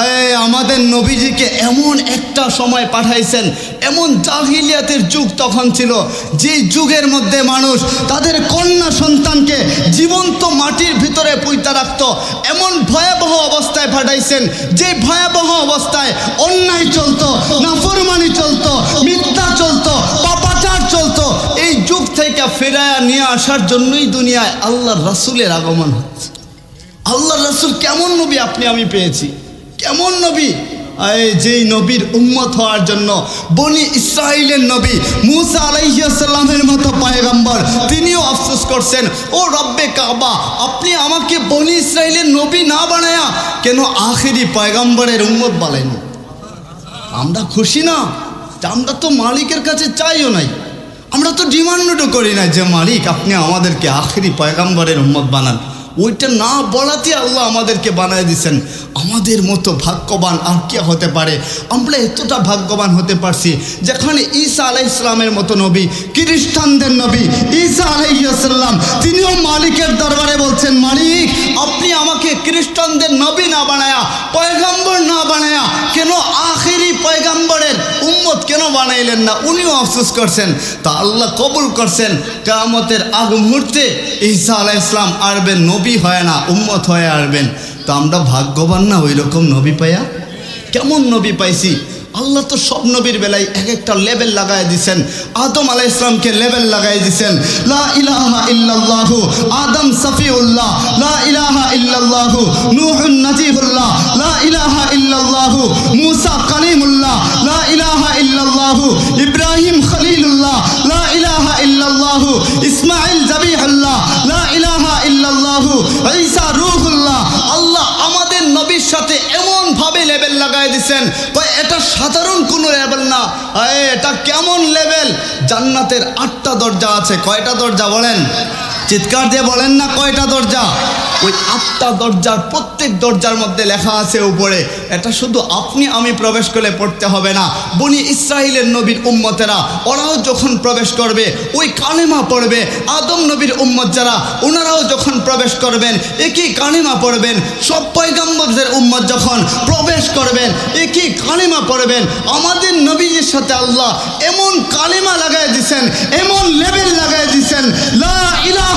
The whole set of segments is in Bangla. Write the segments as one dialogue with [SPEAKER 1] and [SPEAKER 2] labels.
[SPEAKER 1] আয় আমাদের নবীজিকে এমন একটা সময় পাঠাইছেন, এমন জাহিলিয়াতের যুগ তখন ছিল যে যুগের মধ্যে মানুষ তাদের কন্যা সন্তানকে জীবন্ত মাটির ভিতরে পুইতা রাখত, এমন ভয়াবহ অবস্থায় পাঠাইছেন যে ভয়াবহ অবস্থায় অন্যায় চলত, নাফরমানি চলত, মিথ্যা চলত, পাপাচার চলত, এই যুগ থেকে ফেরায়া নিয়ে আসার জন্যই দুনিয়ায় আল্লাহ রাসূলের আগমন হচ্ছে। আল্লাহ রসুল কেমন নবী আপনি আমি পেয়েছি? কেমন নবী? যেই নবীর উম্মত হওয়ার জন্য বনি ইসরায়েলের নবী মুসা আলাইসাল্লামের মতো পায়গাম্বর তিনিও আফসোস করছেন, ও রব্বে কাবা, আপনি আমাকে বনি ইসরায়েলের নবী না বানায়া কেন আখেরি পয়গাম্বরের উম্মত বলেন আমরা খুশি না? আমরা তো মালিকের কাছে চাইও নাই। আমরা তো ডিমান্ডও করি না যে, মালিক, আপনি আমাদেরকে আখেরি পয়গাম্বরের উম্মত বানান। ওইটা না বলাতে আল্লাহ আমাদেরকে বানায় দিছেন। আমাদের মতো ভাগ্যবান আর কে হতে পারে? আমরা এতটা ভাগ্যবান হতে পারছি, যেখানে ঈসা আলাই ইসলামের মতো নবী, খ্রিস্টানদের নবী, ঈসা আলাইসাল্লাম তিনিও মালিকের দরবারে বলছেন, মালিক, আপনি আমাকে খ্রিস্টানদের নবী না বানায়া, পয়গাম্বর না বানায়া, কেন আখেরি পয়গাম্বরের উম্মত কেন বানাইলেন না? উনিও আফসোস করছেন। তা আল্লাহ কবুল করছেন। কামতের আগ মুহূর্তে ঈসা আলাহ ইসলাম আরবেন নবী হয় না, উম্মত হয়ে আসবেন। তো আমরা ভাগ্যবান না ওই রকম নবী পাইয়া? কেমন নবী পাইছি? আল্লাহ তো সব নবীর বেলায় এক একটা লেভেল লাগাই দিছেন। আদম আলাহ ইসলামকে লেভেল লাগাই দিছেন। লা ইলাহা ইল্লাল্লাহু, আদম সফিউল্লাহ, লা ইলাহা ইল্লাল্লাহু, নূহুন নাজিহুল্লাহ, লা ইলাহা ইল্লাল্লাহু, মুসা কালিমুল্লাহ, লা ইলাহা ইল্লাল্লাহু, ইব্রাহিম খলিলুল্লাহ, লা ইলাহা ইল্লাল্লাহু ইসমাইল জাবিহুল্লাহ, লা ইলাহা ইল্লাল্লাহু, ঈসা রূহুল্লাহ। আল্লাহ নবীর সাথে এমন ভাবে লেভেল লাগাই দিছেন, কয়, এটা সাধারণ কোনো লেভেল না। এটা কেমন লেভেল জান্নাতের আটটা দরজা আছে। কয়টা দরজা বলেন? চিৎকার দিয়ে বলেন না কয়টা দরজা? ওই আটটা দরজার প্রত্যেক দরজার মধ্যে লেখা আছে উপরে, এটা শুধু আপনি আমি প্রবেশ করলে পড়তে হবে না। বনি ইসরায়েলের নবীর উম্মতেরা, ওরাও যখন প্রবেশ করবে, ওই কালেমা পড়বে। আদম নবীর উম্মত যারা ওনারাও যখন প্রবেশ করবেন, একই কালেমা পড়বেন। সব পয়গাম্বরদের উম্মত যখন প্রবেশ করবেন, একই কালেমা পড়বেন। আমাদের নবীজির সাথে আল্লাহ এমন কালেমা লাগাই দিছেন, এমন লেভেল লাগাই দিছেন, লা ইলাহা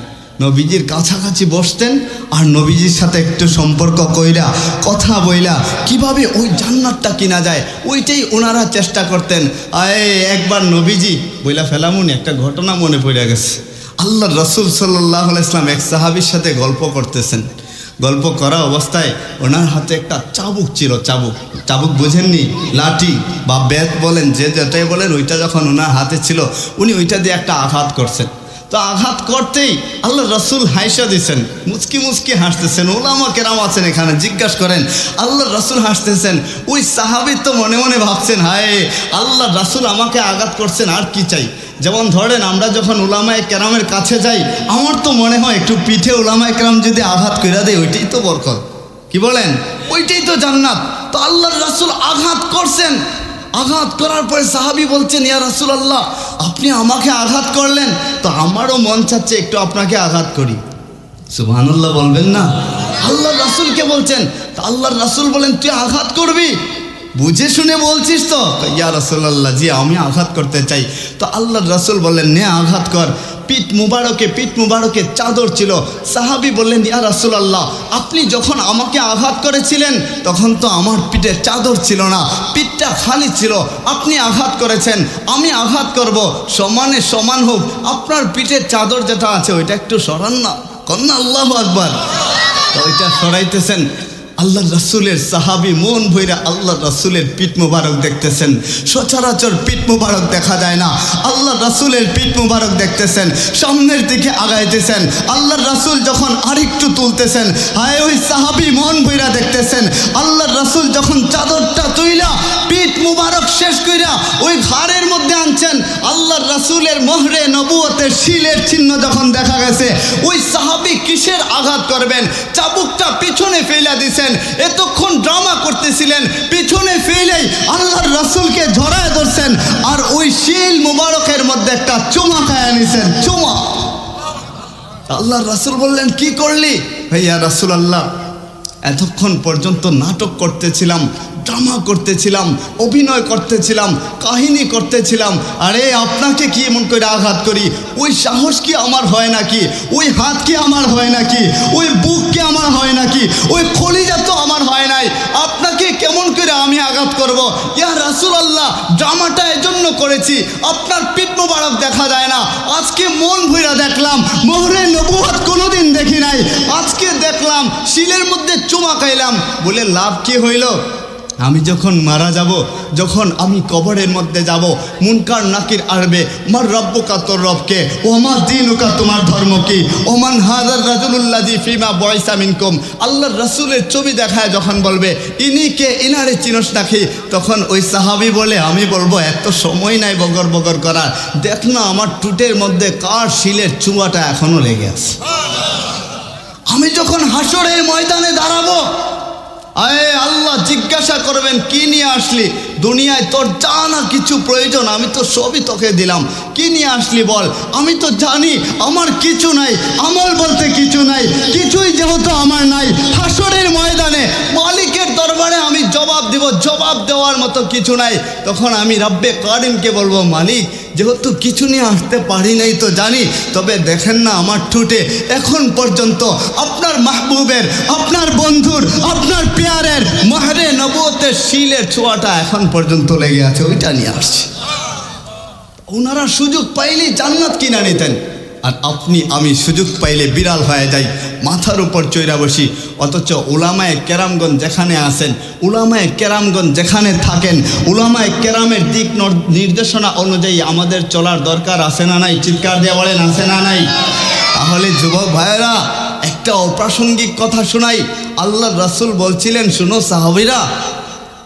[SPEAKER 1] নবীজির কাছাকাছি বসতেন আর নবীজির সাথে একটু সম্পর্ক কইরা কথা বইলা, কীভাবে ওই জান্নাতটা কিনা যায়? ওইটাই ওনারা চেষ্টা করতেন। আয়, একবার নবীজি, বইলা ফেলামুনি, একটা ঘটনা মনে পড়ে গেছে। আল্লাহ রসুল সাল্লাহ ইসলাম এক সাহাবির সাথে গল্প করতেছেন। গল্প করা অবস্থায় ওনার হাতে একটা চাবুক ছিল, চাবুক। চাবুক বোঝেননি, লাঠি বা বেত বলেন, যে যেটাই বলেন, ওইটা যখন ওনার হাতে ছিল, উনি ওইটা দিয়ে একটা আঘাত করছেন। তো আঘাত করতেই আল্লাহ রসুল হাইসা দিছেন, মুচকি মুচকি হাসতেছেন, ওলামা কেরাম আছেন এখানে, জিজ্ঞাসা করেন, আল্লাহ রসুল হাসতেছেন, ওই সাহাবি তো মনে মনে ভাবছেন, হায়, আল্লাহ রসুল আমাকে আঘাত করছেন, আর কি চাই? যেমন ধরেন, আমরা যখন উলামায় কেরামের কাছে যাই, আমার তো মনে হয় একটু পিঠে উলামায় কেরাম যদি আঘাত করে দেয়, ওইটাই তো বরকত। কি বলেন? ওইটাই তো জান্নাত। তো আল্লাহ রাসুল আঘাত করছেন আঘাত করার পরে সাহাবি বলছেন, ইয়া রাসুলাল্লাহ, আপনি আমাকে আঘাত করলেন, তো আমারও মন চাচ্ছে একটু আপনাকে আঘাত করি। সুবহানাল্লাহ বলবেন না। আল্লাহ রাসুলকে বলছেন, তা আল্লাহ রাসুল বলেন, তুই আঘাত করবি? বুঝে শুনে বলছিস তো? ইয়া রাসুল্লাহ জি, আমি আঘাত করতে চাই। তো আল্লাহ রাসুল বললেন, নে আঘাত কর। পিঠ মুবারকে পিঠ মুবারকে চাদর ছিল। সাহাবি বললেন, ইয়া রাসুল আল্লাহ আপনি যখন আমাকে আঘাত করেছিলেন, তখন তো আমার পিঠে চাদর ছিল না, পিঠটা খালি ছিল। আপনি আঘাত করেছেন, আমি আঘাত করব। সমানে সমান হোক, আপনার পিঠের চাদর যেটা আছে, ওইটা একটু সরান না। কন্যা আল্লাহ আকবার। তো ওইটা সরাইতেছেন। আল্লাহ রাসুলের সাহাবি মন ভৈরা আল্লাহ রাসুলের পিঠ মুবারক দেখতেছেন। সচরাচর পিঠ মুবারক দেখা যায় না। আল্লাহ রাসুলের পিঠ মুবারক দেখতেছেন, সামনের দিকে আগাইতেছেন। আল্লাহ রাসুল যখন আরেকটু তুলতেছেন, হায় ওই সাহাবি মন ভৈরা দেখতেছেন। আল্লাহ রাসুল যখন চাদরটা তুইলা, পিঠ মুবারক শেষ কইরা ওই ঘাড়ের মধ্যে আনছেন, আল্লাহর রাসূলের মোহরে নবুয়তের শিলের চিহ্ন যখন দেখা গেছে, ওই সাহাবী কিসের আঘাত করবেন? চাবুকটা পিছনে ফেলা দিছেন। এতক্ষণ ড্রামা করতেছিলেন, পিছনে ফেলেই আল্লাহর রাসুলকে ঝরায় ধরছেন, আর ওই শিল মুবারকের মধ্যে একটা চুমা খায় আনিছেন, চুমা। আল্লাহর রাসুল বললেন, কি করলি? ভাইয়া রাসুল আল্লাহ এতক্ষণ পর্যন্ত নাটক করতেছিলাম ড্রামা করতেছিলাম, অভিনয় করতেছিলাম, কাহিনী করতেছিলাম। আরে, আপনাকে কি এমন করে আঘাত করি? ওই সাহস কি আমার হয় নাকি? ওই হাত কি আমার হয় নাকি? ওই বুক কি আমার হয় নাকি? ওই কলিজা তো আমার হয় নাই। আপনাকে কেমন করে আমি আঘাত করব? ইয়া রাসুল আল্লাহ ড্রামাটা এজন্য করেছি। আপনার পিঠ মোবারক দেখা যায় না। আজকে মন ভইরা দেখলাম, মোহরে নবুয়াত কোনোদিন দেখি নাই। আজকে দেখলাম, শিলের মধ্যে চুমা খাইলাম। বলে, লাভ কি হইল? আমি যখন মারা যাব, যখন আমি কবরের মধ্যে যাব, মুনকার নাকির আরবে, মার রব্বকা তোর রবকে ওমা দিনুকা তোমার ধর্ম কি? ওমান হাজার রাজুল্লাজি ফিমা বয়সা মিনকুম। আল্লাহর রসুলের ছবি দেখায় যখন বলবে, ইনি কে, ইনারে চিনস নাকি? তখন ওই সাহাবি বলে, আমি বলব, এত সময় নাই বগর বগর করার। দেখ না, আমার টুটের মধ্যে কার শিলের চুয়াটা এখনও লেগে আছে। আমি যখন হাসরের ময়দানে দাঁড়াবো আয়ে আল্লাহ, জিজ্ঞাসা করবেন, কি নিয়ে আসলি? দুনিয়ায় তোর যা না কিছু প্রয়োজন, আমি তো সবই তোকে দিলাম। কি নিয়ে আসলি বল? আমি তো জানি আমার কিছু নাই, আমল বলতে কিছু নাই, কিছুই যেহেতু আমার নাই। হাসরের ময়দানে মালিকের দরবারে আমি জবাব দিব, জবাব দেওয়ার মতো কিছু নাই। তখন আমি রাব্বে কারিমকে বলব, মালিক যেহেতু কিছু নিয়ে আসতে পারি নাই তো জানি, তবে দেখেন না আমার ঠুটে। এখন পর্যন্ত আপনার মাহবুবের, আপনার বন্ধুর, আপনার পেয়ারের, মাহরে নবতের শিলের ছোঁয়াটা এখন পর্যন্ত লেগে আছে, ওইটা নিয়ে আসছি। ওনারা সুযোগ পাইলেই জান্নাত কিনা নিতেন। আর আপনি, আমি সুযোগ পাইলে বিড়াল হয়ে যাই, মাথার উপর চৈরা বসি। অথচ উলামায় কেরামগঞ্জ যেখানে আসেন উলামায় কেরামগঞ্জ যেখানে থাকেন, উলামায় কেরামের দিক নর- নির্দেশনা অনুযায়ী আমাদের চলার দরকার আছে না নাই? চিৎকার দিয়ে বলেন, আছে না নাই? তাহলে যুবক ভাইয়েরা, একটা অপ্রাসঙ্গিক কথা শোনাই। আল্লাহ রাসুল বলছিলেন, শুনো সাহাবিরা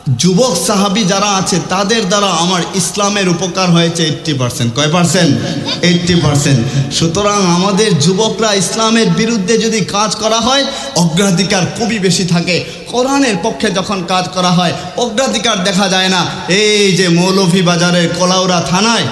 [SPEAKER 1] যুবক সাহাবি যারা আছে, তাদের দ্বারা আমার ইসলামের উপকার হয়েছে এইট্টি পার্সেন্ট। কয় পার্সেন্ট? Eighty percent. সুতরাং আমাদের যুবকরা ইসলামের বিরুদ্ধে যদি কাজ করা হয়, অগ্রাধিকার খুবই বেশি থাকে। কোরআনের পক্ষে যখন কাজ করা হয়, অগ্রাধিকার দেখা যায় না। এই যে মৌলভী বাজারের কলাউড়া থানায়,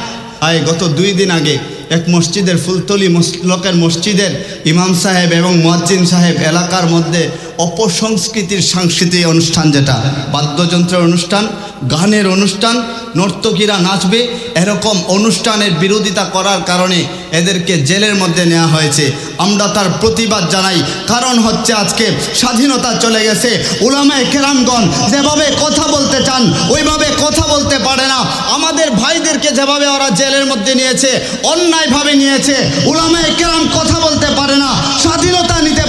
[SPEAKER 1] আয়, গত দুই দিন আগে এক মসজিদের ফুলতলি লোকের মসজিদের ইমাম সাহেব এবং মুয়াজ্জিন সাহেব এলাকার মধ্যে অপসংস্কৃতির সাংস্কৃতিক অনুষ্ঠান যেটা, বাদ্যযন্ত্রের অনুষ্ঠান, গানের অনুষ্ঠান, নর্তকীরা নাচবে, এরকম অনুষ্ঠানের বিরোধিতা করার কারণে এদেরকে জেলের মধ্যে নেওয়া হয়েছে। আমরা তার প্রতিবাদ জানাই। কারণ হচ্ছে আজকে স্বাধীনতা চলে গেছে। উলামায় কেরামগণ যেভাবে কথা বলতে চান, ওইভাবে কথা বলতে পারে না। আমাদের ভাইদেরকে যেভাবে ওরা জেলের মধ্যে নিয়েছে, অন্যায়ভাবে নিয়েছে, উলামায় কেরাম কথা বলতে পারে না। স্বাধীনতা নিতে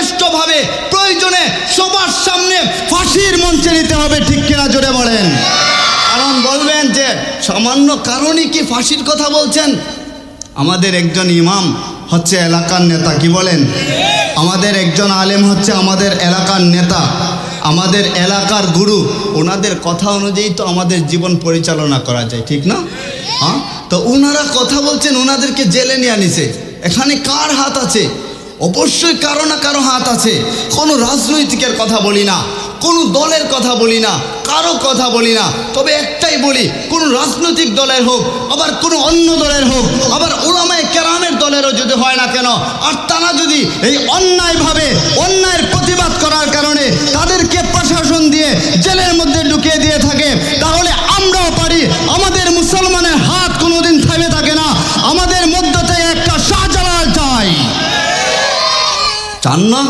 [SPEAKER 1] যথেষ্টভাবে প্রয়োজনে সবার সামনে ফাঁসির মঞ্চে নিতে হবে, ঠিক কিনা জোরে বলেন। কারণ বলবেন যে সামান্য কারণে কি ফাঁসির কথা বলছেন? আমাদের একজন ইমাম হচ্ছে এলাকার নেতা, কি বলেন? আমাদের একজন আলেম হচ্ছে আমাদের এলাকার নেতা। আমাদের এলাকার গুরু, ওনাদের কথা অনুযায়ী তো আমাদের জীবন পরিচালনা করা যায়, ঠিক না? হ্যাঁ? তো ওনারা কথা বলছেন, ওনাদেরকে জেলে নিয়ে আনিছে। এখানে কার হাত আছে? অবশ্যই কারও না কারও হাত আছে। কোনো রাজনৈতিকের কথা বলি না, কোনো দলের কথা বলি না, কারও কথা বলি না। তবে একটাই বলি, কোনো রাজনৈতিক দলের হোক, আবার কোনো অন্য দলের হোক, আবার ওলামায় কেরামের দলেরও যদি হয় না কেন, আর তারা যদি এই অন্যায়ভাবে অন্যায়ের প্রতিবাদ করার কারণে তাদেরকে প্রশাসন চান না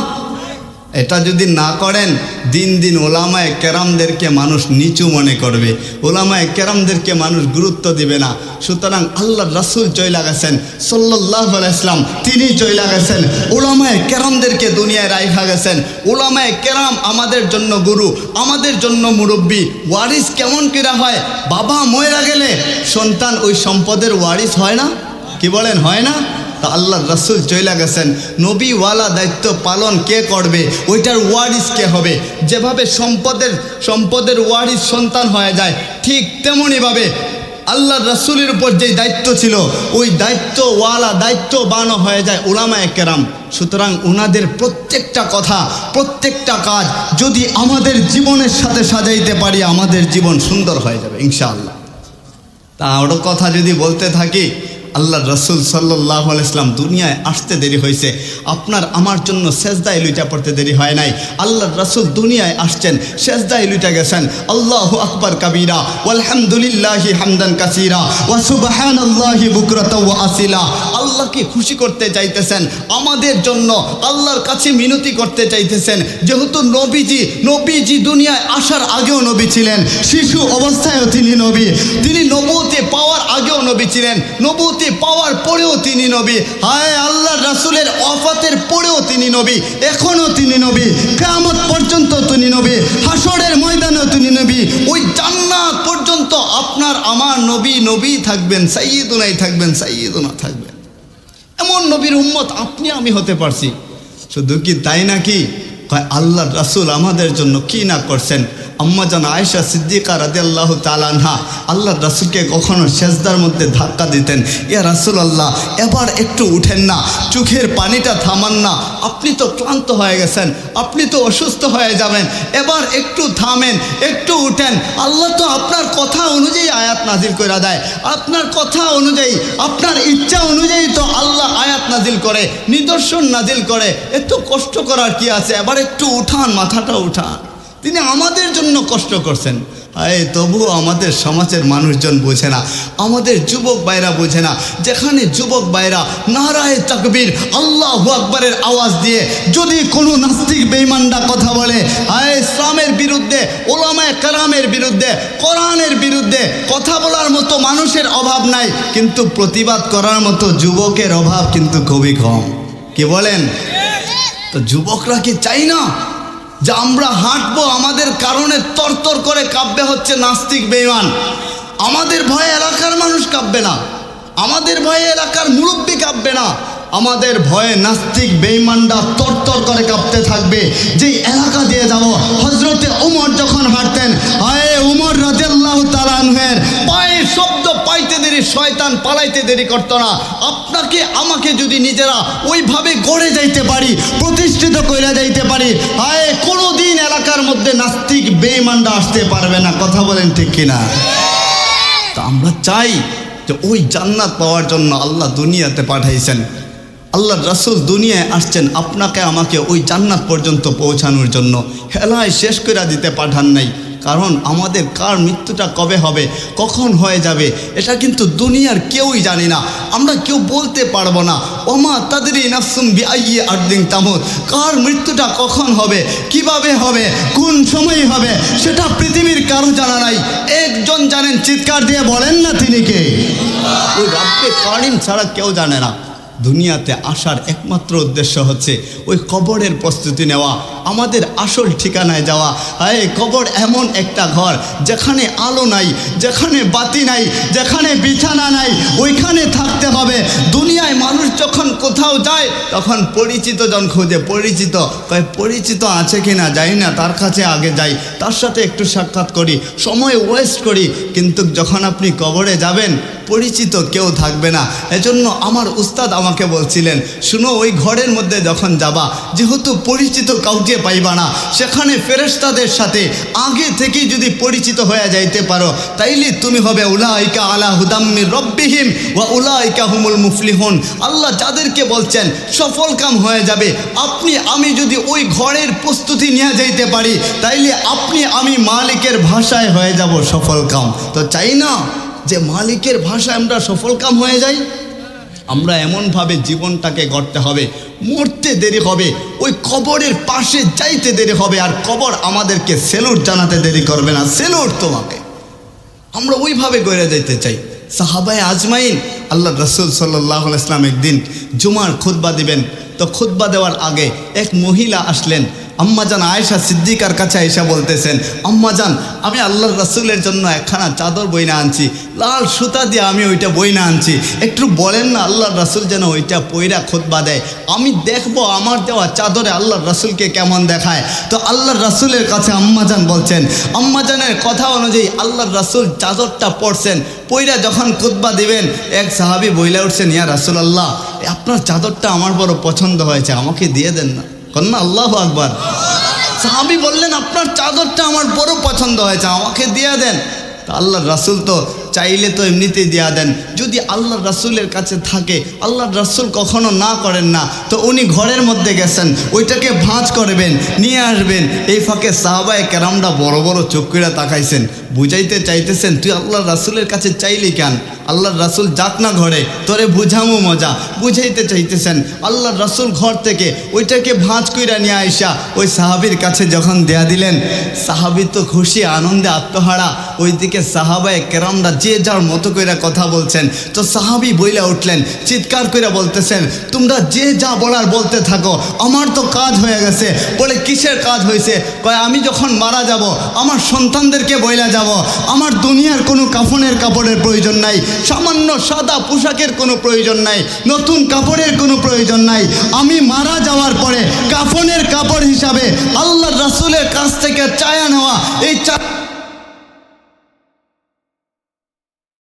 [SPEAKER 1] এটা যদি না করেন, দিন দিন ওলামায় কেরামদেরকে মানুষ নিচু মনে করবে। ওলামায় কেরামদেরকে মানুষ গুরুত্ব দিবে না। সুতরাং আল্লাহ রাসুল চইলা গেছেন সাল্লাহ ইসলাম তিনি চইলা গেছেন, ওলামায় কেরামদেরকে দুনিয়ায় রাইখা গেছেন। ওলামায় কেরাম আমাদের জন্য গুরু, আমাদের জন্য মুরব্বী, ওয়ারিস কেমন কিরা হয়? বাবা ময়রা গেলে সন্তান ওই সম্পদের ওয়ারিস হয় না? কি বলেন, হয় না? তা আল্লাহ রসুল চলে গেছেন। নবীওয়ালা দায়িত্ব পালন কে করবে? ওইটার ওয়ারিস কে হবে? যেভাবে সম্পদের সম্পদের ওয়ারিস সন্তান হয়ে যায়, ঠিক তেমনইভাবে আল্লাহ রসুলের উপর যে দায়িত্ব ছিল, ওই দায়িত্বওয়ালা দায়িত্ববান হয়ে যায় ওলামায় কেরাম। সুতরাং ওনাদের প্রত্যেকটা কথা, প্রত্যেকটা কাজ যদি আমাদের জীবনের সাথে সাজাইতে পারি, আমাদের জীবন সুন্দর হয়ে যাবে, ইনশাআল্লাহ। তা আরও কথা যদি বলতে থাকি আল্লাহ রসুল সাল্লাহ ইসলাম দুনিয়ায় আসতে দেরি হয়েছে। আপনার আমার জন্য সেজদা ইলুইটা পড়তে দেরি হয় নাই। আল্লাহ রসুল দুনিয়ায় আসছেন সেজদা ইলুইটা গেছেন। আল্লাহ আকবর কবিরা আলহামদুলিল্লাহি হামদান কাসিরা, ওয়া সুবহান আল্লাহি বুকরত ওয়া আসিলা। আল্লাহকে খুশি করতে চাইতেছেন, আমাদের জন্য আল্লাহর কাছে মিনতি করতে চাইতেছেন। যেহেতু নবীজি নবীজি দুনিয়ায় আসার আগেও নবী ছিলেন, শিশু অবস্থায়ও তিনি নবী। তিনি নবুতে পাওয়ার আগেও নবী ছিলেন। নবুতে পাওয়ার পরেও তিনি নবী। হায় আল্লাহ, রাসুলের অফাতের পরেও তিনি নবী। এখনও তিনি নবী। কেয়ামত পর্যন্ত তিনি নবী। হাসরের ময়দানেও তিনি নবী। ওই জান্নাত পর্যন্ত আপনার, আমার নবী নবী থাকবেন সাইয়দুনাই থাকবেন সাইয়দুনা থাকবেন। এমন নবীর উম্মত আপনি, আমি হতে পারছি। শুধু কি তাই নাকি? আল্লাহ, রাসুল আমাদের জন্য কি না করছেন? আম্মা জান আয়েশা সিদ্দিকা রাদি আল্লাহ তালানহা আল্লাহ রাসুলকে কখনো সেজদার মধ্যে ধাক্কা দিতেন। ইয়া রাসুল আল্লাহ এবার একটু উঠেন না, চোখের পানিটা থামান না, আপনি তো ক্লান্ত হয়ে গেছেন, আপনি তো অসুস্থ হয়ে যাবেন, এবার একটু থামেন, একটু উঠেন। আল্লাহ তো আপনার কথা অনুযায়ী আয়াত নাজিল করে দেয়। আপনার কথা অনুযায়ী, আপনার ইচ্ছা অনুযায়ী তো আল্লাহ আয়াত নাজিল করে, নিদর্শন নাজিল করে। এত কষ্ট করার কি আছে? এবার একটু উঠান, মাথাটা উঠান। তিনি আমাদের জন্য কষ্ট করছেন। আয় তবুও আমাদের সমাজের মানুষজন বোঝে না। আমাদের যুবক বাইরা বোঝে না। যেখানে যুবক বাইরা নারায় তাকবীর, আল্লাহ আকবরের আওয়াজ দিয়ে যদি কোনো নাস্তিক বেইমানরা কথা বলে আয় ইসলামের বিরুদ্ধে, ওলামায় কারামের বিরুদ্ধে, কোরআনের বিরুদ্ধে কথা বলার মতো মানুষের অভাব নাই, কিন্তু প্রতিবাদ করার মতো যুবকের অভাব কিন্তু খুবই কম। কি বলেন? তো যুবকরা কি চাই না যে আমরা হাঁটবো, আমাদের কারণে তরতর করে কাব্যে হচ্ছে নাস্তিক বেইমান আমাদের ভয়ে এলাকার মানুষ কাঁপবে না। আমাদের ভয়ে এলাকার মুরব্বী কাঁপবে না। আমাদের ভয়ে নাস্তিক বেইমানরা তরতর করে কাঁপতে থাকবে। যেই এলাকা দিয়ে যাব হজরতে উমর যখন হাঁটতেন, আয়ে উমর রাজেল্লাহ তালানহের পায়ের শব্দ পাইতে দেরি, শয়তান পালাইতে দেরি করতো না। আপনাকে, আমাকে যদি নিজেরা ওইভাবে গড়ে যাইতে পারি, প্রতিষ্ঠিত কইরা যাইতে পারি, আয়ে কোনো দিন এলাকার মধ্যে নাস্তিক বেইমানরা আসতে পারবে না। কথা বলেন ঠিক কিনা? তা আমরা চাই যে ওই জান্নাত পাওয়ার জন্য আল্লাহ দুনিয়াতে পাঠাইছেন। আল্লাহ রাসুল দুনিয়ায় আসছেন আপনাকে, আমাকে ওই জান্নাত পর্যন্ত পৌঁছানোর জন্য। হেলায় শেষ করে দিতে পাঠান নাই। কারণ আমাদের কার মৃত্যুটা কবে হবে, কখন হয়ে যাবে, এটা কিন্তু দুনিয়ার কেউই জানি না। আমরা কেউ বলতে পারব না। ওমা তাদের নাফসুম আর্দিন তামত। কার মৃত্যুটা কখন হবে, কীভাবে হবে, কোন সময় হবে, সেটা পৃথিবীর কারও জানা নাই। একজন জানেন, চিৎকার দিয়ে বলেন না তিনি কে। ওই রাব্বে কারিম ছাড়া কেউ জানে না। দুনিয়াতে আসার একমাত্র উদ্দেশ্য হচ্ছে ওই কবরের প্রস্তুতি নেওয়া, আমাদের আসল ঠিকানায় যাওয়া। হায়, কবর এমন একটা ঘর, যেখানে আলো নাই, যেখানে বাতি নাই, যেখানে বিছানা নাই, ওইখানে থাকতে হবে। দুনিয়ায় মানুষ যখন কোথাও যায়, তখন পরিচিত জন খোঁজে, পরিচিত, কয়, পরিচিত আছে কি না যাই না, তার কাছে আগে যাই, তার সাথে একটু সাক্ষাৎ করি, সময় ওয়েস্ট করি। কিন্তু যখন আপনি কবরে যাবেন, পরিচিত কেউ থাকবে না। এজন্য আমার উস্তাদ আমাকে বলছিলেন, শুনো, ওই ঘরের মধ্যে যখন যাবা, যেহেতু পরিচিত কাউকে পাইবা না, সেখানে ফেরেস্তাদের সাথে আগে থেকেই যদি পরিচিত হয়ে যাইতে পারো, তাইলে তুমি হবে উলাইকা আলা হুদাম্মির রব্বিহিম ওয়া উলাইকা হুমুল মুফলিহুন। আল্লাহ যাদেরকে বলছেন, সফল কাম হয়ে যাবে। আপনি, আমি যদি ওই ঘরের প্রস্তুতি নিয়ে যাইতে পারি, তাইলে আপনি, আমি মালিকের ভাষায় হয়ে যাব সফল কাম। তো চাই না যে মালিকের ভাষায় আমরা সফল কাম হয়ে যাই? আমরা এমনভাবে জীবনটাকে গড়তে হবে, মরতে দেরি হবে, ওই কবরের পাশে যাইতে দেরি হবে, আর কবর আমাদেরকে সেলুট জানাতে দেরি করবে না, সেলুট তোমাকে। আমরা ওইভাবে গড়ে যেতে চাই। সাহাবায় আজমাইন আল্লাহ রসুল সাল্লাহ ইসলাম একদিন জুমার খুতবা দিবেন। তো খুতবা দেওয়ার আগে এক মহিলা আসলেন আম্মাজান আয়েশা সিদ্দিকার কাছে আয়েশা বলতেছেন আম্মাজান আমি আল্লাহর রাসুলের জন্য একখানা চাদর বইনা আনছি, লাল সুতা দিয়ে আমি ওইটা বইনা আনছি। একটু বলেন না আল্লাহর রাসুল যেন ওইটা পইরা খোদবা দেয়। আমি দেখব আমার দেওয়া চাদরে আল্লাহর রাসুলকে কেমন দেখায়। তো আল্লাহর রাসুলের কাছে আম্মাজান বলছেন আম্মাজানের কথা অনুযায়ী আল্লাহর রাসুল চাদরটা পড়ছেন পইরা যখন খুতবা দিবেন, এক সাহাবি বইলা উঠছেন, ইয়া রাসুল আল্লাহ আপনার চাদরটা আমার বড় পছন্দ হয়েছে, আমাকে দিয়ে দেন না। কন্যা, আল্লাহ আকবার। সাহাবি বললেন, আপনার চাদরটা আমার বড় পছন্দ হয়েছে, আমাকে দিয়ে দেন। তা আল্লাহ রাসুল তো চাইলে তো এমনিতেই দেওয়া দেন। যদি আল্লাহর রাসুলের কাছে থাকে, আল্লাহর রাসুল কখনো না করেন না, তো উনি ঘরের মধ্যে গেছেন, ওইটাকে ভাঁজ করবেন, নিয়ে আসবেন। এই ফাঁকে সাহাবায় কেরামটা বড় বড় চক্করিরা তাকাইছেন। বুঝাইতে চাইতেছেন, তুই আল্লাহ রাসুলের কাছে চাইলি কেন? আল্লাহর রাসুল যাক না ঘরে, তোরে বুঝামো মজা। বুঝাইতে চাইতেছেন, আল্লাহর রাসুল ঘর থেকে ওইটাকে ভাঁজ কইরা নিয়ে আইসা। ওই সাহাবির কাছে যখন দেয়া দিলেন, সাহাবি তো খুশি, আনন্দে আত্মহারা। ওইদিকে সাহাবায় কেরামরা যে যার মতো কইরা কথা বলছেন। তো সাহাবি বইলা উঠলেন, চিৎকার কইরা বলতেছেন, তোমরা যে যা বলার বলতে থাকো, আমার তো কাজ হয়ে গেছে। বলে, কিসের কাজ হয়েছে? কয়, আমি যখন মারা যাব, আমার সন্তানদেরকে বইলা যাব। আমার দুনিয়ার কোনো কাফনের কাপড়ের প্রয়োজন নাই, সামান্য সাদা পোশাকের কোনো প্রয়োজন নাই, নতুন কাপড়ের কোনো প্রয়োজন নাই। আমি মারা যাওয়ার পরে কাফনের কাপড় হিসাবে আল্লাহ রাসুলের কাছ থেকে চায়া নেওয়া, এই চা